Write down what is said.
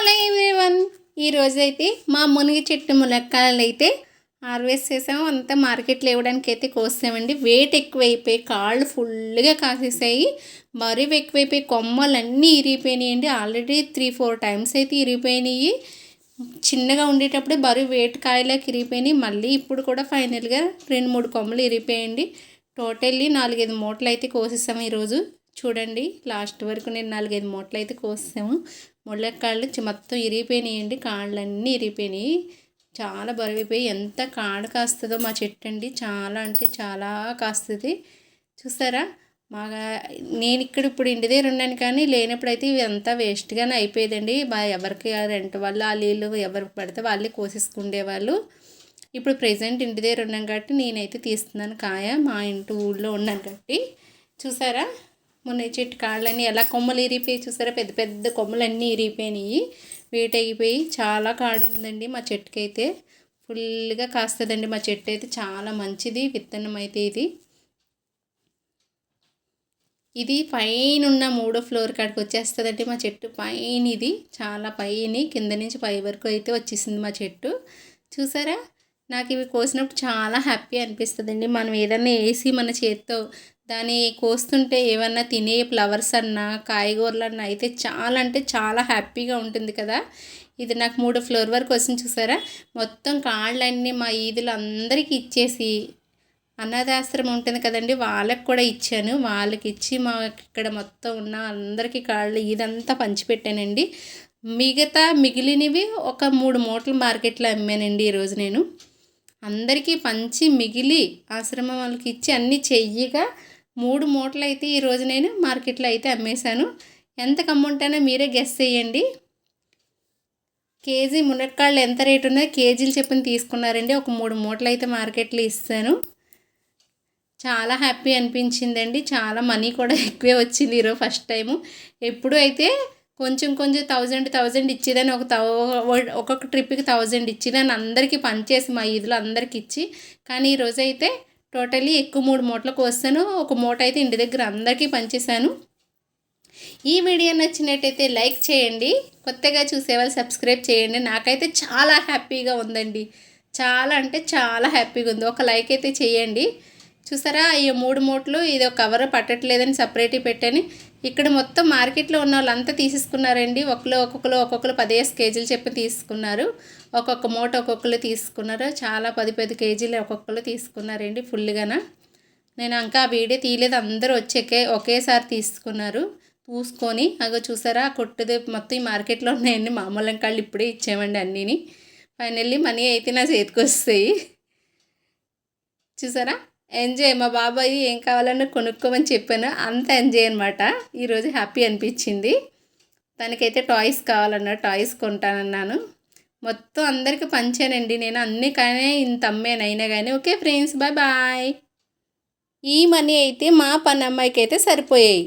Hello everyone ఈరోజైతే మా మునిగి చెట్టు ములక్కాయలు అయితే హార్వెస్ట్ చేసాము. అంతా మార్కెట్లో ఇవ్వడానికి అయితే కోసామండి. వెయిట్ ఎక్కువైపోయి కాళ్ళు ఫుల్గా కాసేసాయి. మరీ ఎక్కువైపోయి కొమ్మలన్నీ ఇరిగిపోయినాయండి. ఆల్రెడీ త్రీ ఫోర్ టైమ్స్ అయితే ఇరిగిపోయినాయి. చిన్నగా ఉండేటప్పుడే బరువు వెయిట్ కాయలకు ఇరిగిపోయినాయి. మళ్ళీ ఇప్పుడు కూడా ఫైనల్గా రెండు మూడు కొమ్మలు ఇరిగిపోయండి టోటల్లీ నాలుగైదు మూటలు అయితే కోసేసాము ఈరోజు. చూడండి లాస్ట్ వరకు నేను నాలుగైదు మూటలు అయితే కోసాము ముళ్ళకాళ్ళు మొత్తం ఇరిగిపోయినాయండి కాళ్ళన్నీ ఇరిగిపోయినాయి. చాలా బరువైపోయి ఎంత కాడ కాస్తుందో మా చెట్టు అండి చాలా అంటే చాలా కాస్తుంది. చూసారా? మా నేను ఇక్కడ ఇప్పుడు ఇంటి దగ్గర ఉన్నాను కానీ లేనప్పుడైతే ఇవి అంతా వేస్ట్గానే అయిపోయేదండి. మా ఎవరికి రెంట్ వల్ల ఆ నీళ్ళు ఎవరికి పడితే వాళ్ళే కోసేసుకుండేవాళ్ళు. ఇప్పుడు ప్రజెంట్ ఇంటి దగ్గర ఉన్నాం కాబట్టి నేనైతే తీస్తున్నాను కాయ. మా ఇంటి ఊళ్ళో ఉన్నాను కాబట్టి. చూసారా? మొన్న చెట్టు కాళ్ళన్నీ ఎలా కొమ్మలు ఇరిగిపోయి చూసారా? పెద్ద పెద్ద కొమ్మలు అన్నీ ఇరిగిపోయినాయి. వెయిట్ అయిపోయి చాలా కాడుందండి మా చెట్టుకి అయితే ఫుల్గా కాస్తుందండి మా చెట్టు అయితే చాలా మంచిది విత్తనం అయితే ఇది. ఇది పైన ఉన్న మూడో ఫ్లోర్ కాడికి వచ్చేస్తుందండి మా చెట్టు. పైన ఇది చాలా పైన కింద నుంచి పై వరకు అయితే వచ్చేసింది మా చెట్టు. చూసారా? నాకు ఇవి కోసినప్పుడు చాలా హ్యాపీ అనిపిస్తుందండి. మనం ఏదన్నా వేసి మన చేత్తో దాన్ని కోస్తుంటే ఏమన్నా తినే ఫ్లవర్స్ అన్నా కాయగూరలు అన్నా అయితే చాలా అంటే చాలా హ్యాపీగా ఉంటుంది కదా. ఇది నాకు మూడు ఫ్లోర్ వరకు వచ్చింది చూసారా? మొత్తం కాళ్ళన్నీ మా ఈదులు అందరికీ ఇచ్చేసి అనాథాశ్రమం ఉంటుంది కదండి. వాళ్ళకి కూడా ఇచ్చాను. వాళ్ళకి ఇచ్చి మా ఇక్కడ మొత్తం ఉన్న అందరికీ కాళ్ళు ఇదంతా పంచిపెట్టానండి. మిగతా మిగిలినవి ఒక మూడు మూటల మార్కెట్లో అమ్మానండి ఈరోజు నేను. అందరికీ పంచి మిగిలి ఆశ్రమం వాళ్ళకి ఇచ్చి అన్నీ చెయ్యగా మూడు మూటలు అయితే ఈరోజు నేను మార్కెట్లో అయితే అమ్మేశాను. ఎంత కమ్ముంటానో మీరే గెస్ చేయండి. కేజీ మునక్కాళ్ళు ఎంత రేటు ఉన్నదో కేజీలు చెప్పిన తీసుకున్నారండి. ఒక మూడు మూటలు అయితే మార్కెట్లో ఇస్తాను. చాలా హ్యాపీ అనిపించిందండి. చాలా మనీ కూడా ఎక్కువే వచ్చింది ఈరోజు ఫస్ట్ టైము. ఎప్పుడు అయితే కొంచెం కొంచెం థౌజండ్ థౌజండ్ ఇచ్చేదాన్ని ఒక ఒక్కొక్క ట్రిప్కి థౌజండ్ ఇచ్చేదాన్ని అందరికీ పనిచేసి మా ఈదులు అందరికి ఇచ్చి కానీ ఈరోజు అయితే టోటలీ ఎక్కువ మూడు మూటలకు వస్తాను. ఒక మూట అయితే ఇంటి దగ్గర అందరికీ పనిచేశాను ఈ వీడియో నచ్చినట్టయితే లైక్ చేయండి. కొత్తగా చూసేవాళ్ళు సబ్స్క్రైబ్ చేయండి. నాకైతే చాలా హ్యాపీగా ఉందండి. చాలా అంటే చాలా హ్యాపీగా ఉంది. ఒక లైక్ అయితే చేయండి. చూసారా? ఈ మూడు మూట్లు ఇది ఒక కవర్ పట్టట్లేదని సపరేట్ పెట్టని. ఇక్కడ మొత్తం మార్కెట్లో ఉన్న వాళ్ళంతా తీసేసుకున్నారండి. ఒకరు ఒక్కొక్కరు ఒక్కొక్కరు పదిహేను కేజీలు చెప్పి తీసుకున్నారు. ఒక్కొక్క మూట ఒక్కొక్కరు తీసుకున్నారు. చాలా పది పది కేజీలు ఒక్కొక్కరు తీసుకున్నారండి ఫుల్గాన నేను ఇంకా ఆ వీడియో తీయలేదు. అందరూ వచ్చేకే ఒకేసారి తీసుకున్నారు. చూసుకొని అగో చూసారా? కొట్టుది మొత్తం ఈ మార్కెట్లో ఉన్నాయండి. మామూలు కాళ్ళు ఇప్పుడే ఇచ్చామండి అన్నీని. ఫైనల్లీ మనీ అయితే నా చేతికి వస్తాయి. చూసారా? ఎంజాయ్ మా బాబాయ్ ఏం కావాలన్నా కొనుక్కోమని చెప్పాను. అంత ఎంజాయ్ అనమాట ఈరోజు హ్యాపీ అనిపించింది. తనకైతే టాయ్స్ కావాలన్నా టాయ్స్ కొంటానన్నాను. మొత్తం అందరికీ పంచానండి. నేను అన్ని కానీ ఇంత అమ్మేనైనా కానీ ఓకే ఫ్రెండ్స్ బాయ్ బాయ్. ఈ మనీ అయితే మా పని అమ్మాయికి అయితే సరిపోయాయి.